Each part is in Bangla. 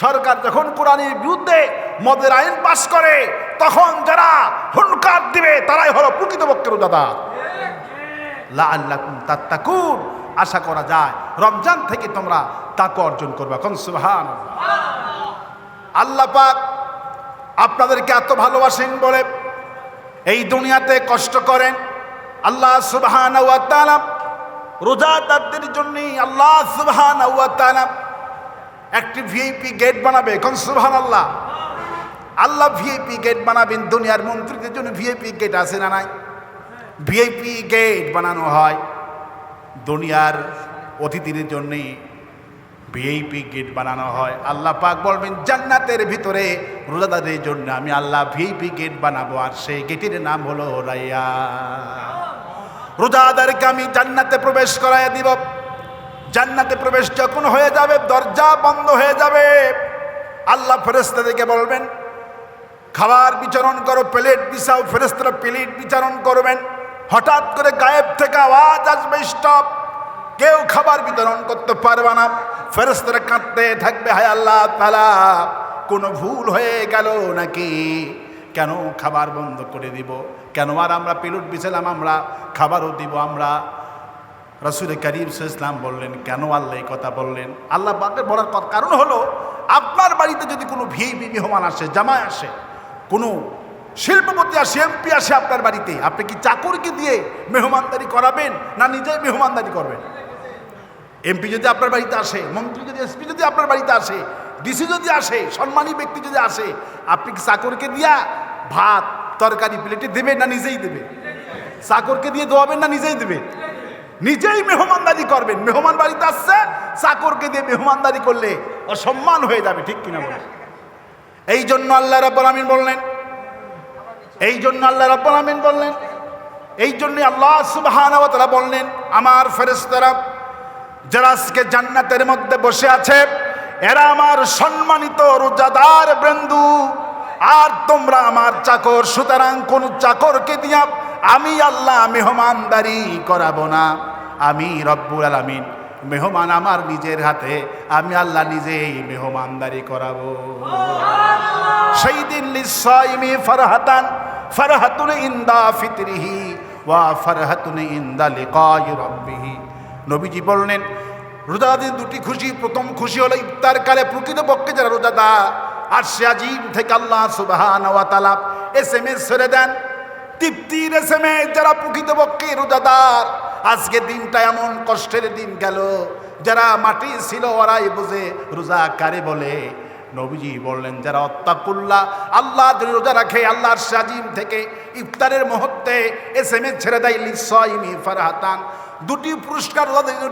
সরকার যখন কোরআনের বিরুদ্ধে মদের আইন পাশ করে, তখন যারা হুনকার দিবে, তারাই হলো প্রকৃতপক্ষের রোজাদার। আল্লাকুম তাত্তাকুন। আশা করা যায়, রমজান থেকে তোমরা তাকে অর্জন করবে। এখন সুবহান আল্লাহ পাক আপনাদেরকে এত ভালোবাসেন বলে এই দুনিয়াতে কষ্ট করেন। আল্লাহ সুবহান রোজাদারদের জন্য আল্লাহ সুবহান একটি ভিআইপি গেট বানাবে এখন সুবহান আল্লাহ আল্লাহ ভিআইপি গেট বানাবেন, দুনিয়ার মন্ত্রীদের জন্য ভিআইপি গেট আছে না নাই? ভিআইপি গেট বানানো হয় দুনিয়ার অতিথিদের জন্যে ভিআইপি গেট বানানো হয়। আল্লাহ পাক বলবেন, জান্নাতের ভিতরে রোজাদারের জন্য আমি আল্লাহ ভিআইপি গেট বানাবো, আর সেই গেটের নাম হলো রাইয়া। রোজাদারকে আমি জান্নাতে প্রবেশ করাইয়া দিব। জান্নাতে প্রবেশ যখন হয়ে যাবে, দরজা বন্ধ হয়ে যাবে। আল্লাহ ফেরেস্তাদেরকে বলবেন, খাবার বিচরণ করো, প্লেট বিছাও ফেরেস্তারা প্লেট বিচরণ করবেন। হঠাৎ করে গায়েব থেকে আওয়াজ আসবে, স্টপ। কেউ খাবার বিতরণ করতে পারবে না। ফেরেস্তারা কাঁদতে থাকবে, হায় আল্লাহ তালা কোনো ভুল হয়ে গেল নাকি? কেন খাবার বন্ধ করে দিব? কেন আর আমরা পেলুট বিছালাম আমরা? খাবারও দিব আমরা। রসুল করিম ইসলাম বললেন, কেন আল্লাহ এই কথা বললেন? আল্লাহ পাকের বলার কারণ হলো, আপনার বাড়িতে যদি কোনো ভিআইপি মেহমান আসে জামায় আসে, কোনো শিল্পপতি আসে, এমপি আসে আপনার বাড়িতে, আপনি কি চাকরকে দিয়ে মেহমানদারি করাবেন না নিজেই মেহমানদারি করবেন? এমপি যদি আপনার বাড়িতে আসে, মন্ত্রী যদি, এসপি যদি আপনার বাড়িতে আসে, ডিসি যদি আসে, সম্মানী ব্যক্তি যদি আসে, আপনি কি চাকরকে দিয়া ভাত, তরকারি, প্লেটে দেবেন না নিজেই দেবে চাকরকে দিয়ে দোয়াবেন না নিজেই দেবে নিজেই মেহমানদারি করবেন। মেহমান বাড়িতে আসছে, চাকরকে দিয়ে মেহমানদারি করলে অসম্মান হয়ে যাবে, ঠিক কিনা বলে? এই জন্য আল্লাহ রাব্বুল আমিন বললেন এই জন্য আল্লাহ রাব্বুল আমিন বললেন এই জন্য আল্লাহ সুবহানাহু তাআলা বললেন, আমার ফেরেশতারা যারা আজকে জান্নাতের মধ্যে বসে আছে, এরা আমার সম্মানিত রোজাদার বৃন্দু আর তোমরা আমার চাকর, সুতরাং কোন চাকরকে দিয়া আমি আল্লাহ মেহমানদারি করাবো না। আমি রব্বুল আলামিন মেহমান আমার নিজের হাতে আমি আল্লাহ নিজেই মেহমানদারি করাবো। সেই দিন লিসাইমি ফারহাতান ফারহাতুন ইন্দা ফিতরিহি ওয়া ফারহাতুন ইন্দা লিকাই রাব্বিহি। নবীজি বললেন রোজাদের দুটি খুশি প্রথম খুশি হলো ইফতার কালে প্রকৃতপক্ষে যারা রোজাদার আর সে আজিম থেকে আল্লাহ সুবাহান ওয়া তাআলা এসএমএস ছেড়ে দেন। তৃপ্তির এসএমএস যারা প্রকৃতপক্ষে রোজাদার। আজকে দিনটা এমন কষ্টের দিন গেল, যারা মাটি ছিল ওরাই বুঝে রোজা কারে বলে। নবীজি বললেন, যারা অত্তাকুল্লাহ আল্লাহ যদি রোজা রাখে, আল্লাহর সাজিম থেকে ইফতারের মুহূর্তে এস এম এস ছেড়ে দেয়, লিসাইমি ফারহাতান। দুটি পুরস্কার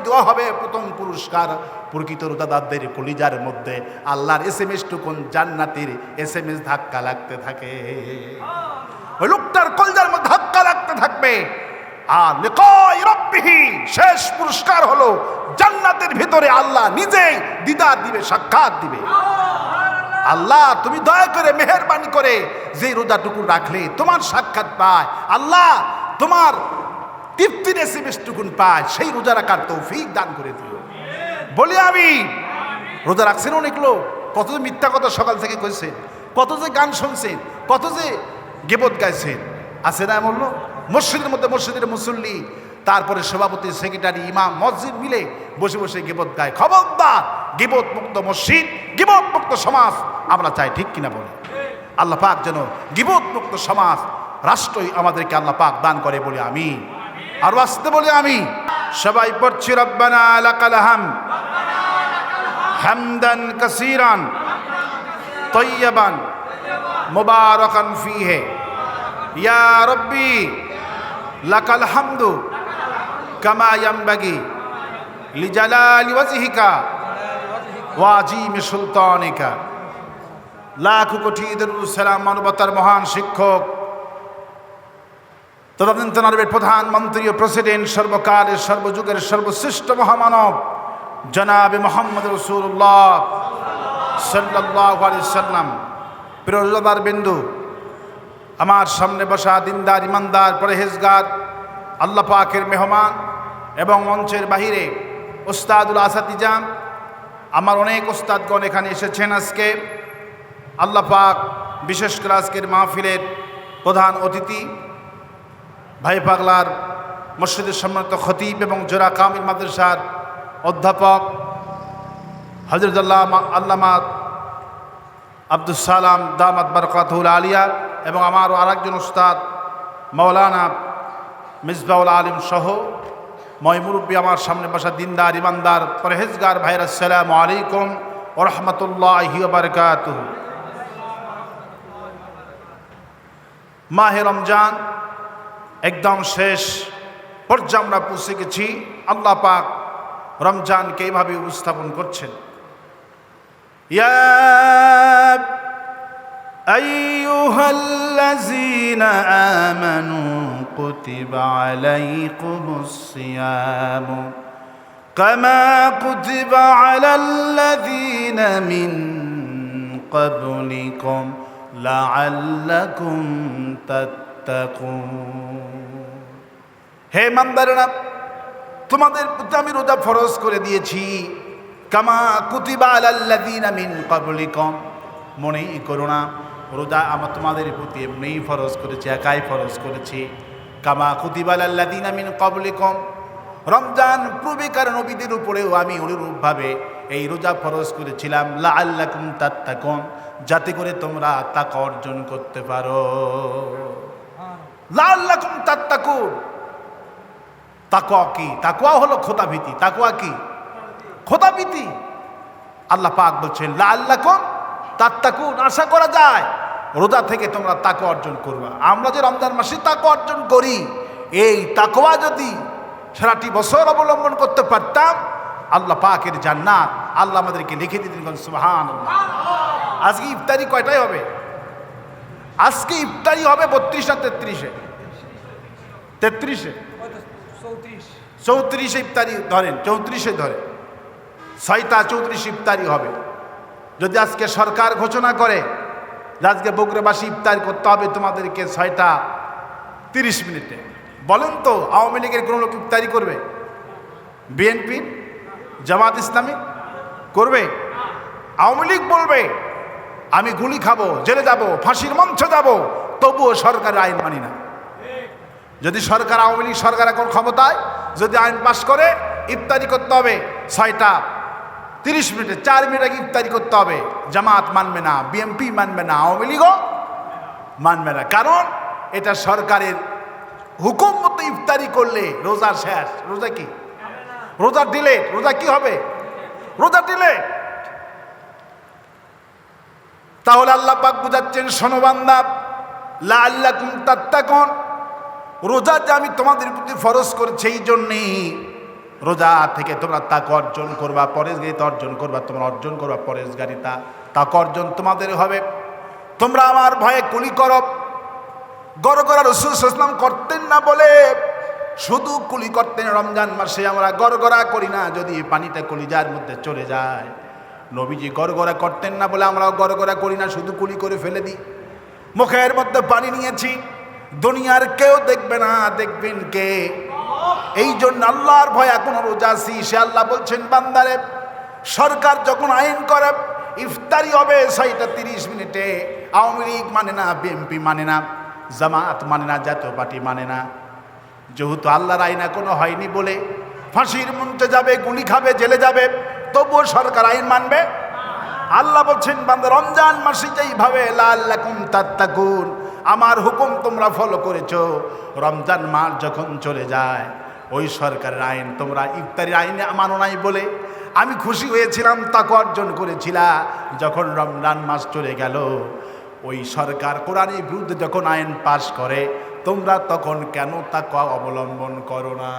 দেওয়া হবে। প্রথম পুরস্কার প্রকৃত রোজাদারদের কলিজার মধ্যে। আল্লাহর এস এম এস টুকুন জান্নাতির এস এম এস ধাক্কা লাগতে থাকে। ওই লোকটার কলজার মধ্যে ধাক্কা লাগতে থাকবে। আর রাব্বিহি, শেষ পুরস্কার হলো জান্নাতের ভিতরে আল্লাহ নিজেই দিদার দিবে, সাক্ষাৎ দিবে। আল্লাহ, তুমি দয়া করে মেহরবানি করে যে রোজাটুকু রাখলে তোমার সাক্ষাৎ পায়। আল্লাহ, তোমার তৃপ্তির এসএমএস টুকুন পায়। সেই রোজা রাখার তৌফিক দান করে দিও। বলি আমি, রোজা রাখছেন অনেক লোক। কত যে মিথ্যা কথা সকাল থেকে কইছেন, কত যে গান শুনছেন, কত যে গেবত গাইছেন। আছে না এমন মসজিদের মধ্যে মসজিদের মুসল্লি, তারপরে সভাপতি, সেক্রেটারি, ইমাম, মসজিদ মিলে বসে বসে গিবত গায়। খবরদার গিবত মুক্ত মসজিদ গিবত মুক্ত সমাজ, আমরা চাই, ঠিক কিনা বলে? আল্লাহ পাক যেন গিবত মুক্ত সমাজ, রাষ্ট্রই আমাদেরকে আল্লাহ পাক দান করে বলে আমি আর আসতে বলে আমি সবাই পড়ছি, রব্বানা লাকাল হাম। হামদান কাসিরান, তৈয়বান। মুবারাকান ফিহে। ইয়া রব্বি, লাকাল হামদু কামা ইয়ামবাগি লিজালালি ওয়াজহিকা ওয়াজিম সুলতানিকা। লাখ কোটি সালাম মানবতার মহান শিক্ষক তদানীন্তনের প্রধানমন্ত্রী ও প্রেসিডেন্ট, সর্বকালের সর্বযুগের সর্বশ্রেষ্ঠ মহামানব, জনাবে মোহাম্মদ রসুল্লাহ সাল্লাহ আলি সাল্লাম প্রিয়দার বিন্দু, আমার সামনে বসা দিনদার, ইমানদার, পরেহেজগার, আল্লাহ পাকের মেহমান এবং মঞ্চের বাহিরে ওস্তাদুল আসাদিজান আমার অনেক ওস্তাদগণ এখানে এসেছেন আজকে। আল্লাহ পাক বিশেষ করে আজকের মাহফিলের প্রধান অতিথি, ভাই পাগলার মসজিদের সম্মানিত খতিব এবং জোরা কামিল মাদ্রাসার অধ্যাপক হজরতুল্লাহ আল্লামা আব্দুল সালাম দামাত বরকাতুল আলিয়া এবং আমারও আরেকজন উস্তাদ মৌলানা মিসবাউল আলিম সহ ময়মুরব্বী আমার সামনে বসা দিনদার, ইমানদার, পরহেজগার ভাইর আসসালাম আলাইকুম ওরহমতুল্লাহ বারকাত মাহে রমজান একদম শেষ পর্যায়ে আমরা পৌঁছে গেছি। আল্লাহ পাক রমজানকে এইভাবে উপস্থাপন করছেন। ইয়া أيها الذين آمنوا كتب عليكم الصيام كما كتب على الذين من قبلكم لعلكم تتقون হে মান্দারেরা তোমাদের প্রতি আমি রোজা ফরজ করে দিয়েছি কামা কুতিবা আলাল্লাযীনা মিন ক্বাবলিকুম। মনেই করো না, রোজা আমার তোমাদের প্রতি এমনিই ফরজ করেছি, একাই ফরজ করেছি। কামা কুতিবা আলাল্লাযীনা মিন ক্বাবলিকুম। রমজান পূর্বেকার নবীদের উপরেও আমি অনুরূপভাবে এই রোজা ফরজ করেছিলাম। লাআল্লাকুম তাত্তাকুন, যাতে করে তোমরা তাক অর্জন করতে পারো। লাআল্লাকুম তাত্তাকুন। তাকোয়া কি? তাকোয়া হলো খোদাভীতি। তাকোয়া কি? খোদাভীতি আল্লাহ পাক বলছেন লাল্লাকুম তাত্তাকুন আশা করা যায় রোজা থেকে তোমরা তাকো অর্জন করবা। আমরা যে রমজান মাসে তাকো অর্জন করি এই তাকোয়া যদি সারাটি বছর অবলম্বন করতে পারতাম আল্লাহ পাকের জান্নাত আল্লাহ আমাদেরকে লিখে দিতেন সুবহান আজকে ইফতারি কয়টাই হবে? আজকে ইফতারি হবে বত্রিশ না তেত্রিশে? তেত্রিশে? চৌত্রিশে। ইফতারি ধরেন চৌত্রিশে ধরে ছয়টা চৌত্রিশ ইফতারি হবে। যদি আজকে সরকার ঘোষণা করে যে আজকে বগুড়াবাসী ইফতার করতে হবে, তোমাদেরকে ছয়টা তিরিশ মিনিটে। বলেন তো, আওয়ামী লীগের কোনো লোক ইফতারি করবে? বিএনপি জামাত ইসলামী করবে? আওয়ামী লীগ বলবে, আমি গুলি খাব, জেলে যাব, ফাঁসির মঞ্চে যাব, তবুও সরকারের আইন মানি না। যদি সরকার, আওয়ামী লীগ সরকার এখন ক্ষমতায়, যদি আইন পাশ করে, ইফতারি করতে হবে, ছয়টা তিরিশ মিনিটে, চার মিনিট আগে ইফতারি করতে হবে। জামাত মানবে না বিএমপি মানবে না, আওয়ামী লীগও মানবে না। কারণ এটা সরকারের হুকুম মতো ইফতারি করলে রোজা শেষ। রোজা কি? রোজা দিলে রোজা কি হবে? রোজা দিলে তাহলে আল্লাহ পাক বুঝাচ্ছেন সনবান্দা লা আল্লাহ তাত্তাকন। রোজা যে আমি তোমাদের প্রতি ফরজ করেছি এই জন্যেই রোজা থেকে তোমরা তাক অর্জন করবা পরেশগারিতা অর্জন করবা, তোমরা অর্জন করবা পরেশগারিতা তাক অর্জন তোমাদের হবে। তোমরা আমার ভয়ে কুলি করো। গড় গড়া রসুল ইসলাম করতেন না বলে শুধু কুলি করতেন রমজান মাসে, আমরা গড়গড়া করি না, যদি পানিটা কলিজার মধ্যে চলে যায়। নবীজি গড়গড়া করতেন না বলে আমরাও গড়গড়া করি না, শুধু কুলি করে ফেলে দিই। মুখের মধ্যে পানি নিয়েছি। দুনিয়ার কেউ দেখবে না, দেখবেন কে? এই জন্য আল্লাহর ভয় এখনও রোজা আছি। সে আল্লাহ বলছেন, বান্দারে, সরকার যখন আইন করে, ইফতারি হবে সেইটা তিরিশ মিনিটে। আওয়ামী লীগ মানে না বিএনপি মানে না, জামাত মানে না, জাতীয় পার্টি মানে না। যেহেতু আল্লাহর আইন এখনও হয়নি বলে ফাঁসির মঞ্চে যাবে, গুলি খাবে, জেলে যাবে, তবুও সরকার আইন মানবে। আল্লাহ বলছেন, বান্দা, রমজান মাসে যেইভাবে লাল্লাকুম তাত্তাকুন আমার হুকুম তোমরা ফলো করেছ। রমজান মাস যখন চলে যায়, ওই সরকারের আইন, তোমরা ইফতারির আইনে মানো নাই বলে আমি খুশি হয়েছিলাম, তাকে অর্জন করেছিলা। যখন রমজান মাস চলে গেল, ওই সরকার কোরআনের বিরুদ্ধে যখন আইন পাশ করে, তোমরা তখন কেন তাকে অবলম্বন করো না?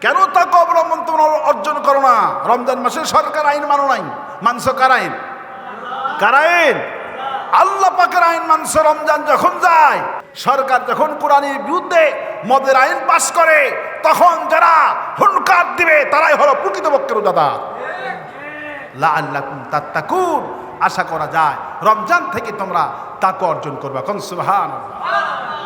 কেন তাকে অবলম্বন তোমরা অর্জন করো না? রমজান মাসে সরকার আইন মানো নাই। মাংস কার আইন? কার আইন? পাকের আইন মানুষ রমজান যখন যায়, সরকার যখন কোরআনের বিরুদ্ধে মদের আইন পাশ করে, তখন যারা হুনকার দিবে, তারাই হলো প্রকৃতপক্ষের দাদা লা আল্লাহ আশা করা যায়, রমজান থেকে তোমরা তাকে অর্জন করবে। সুবহান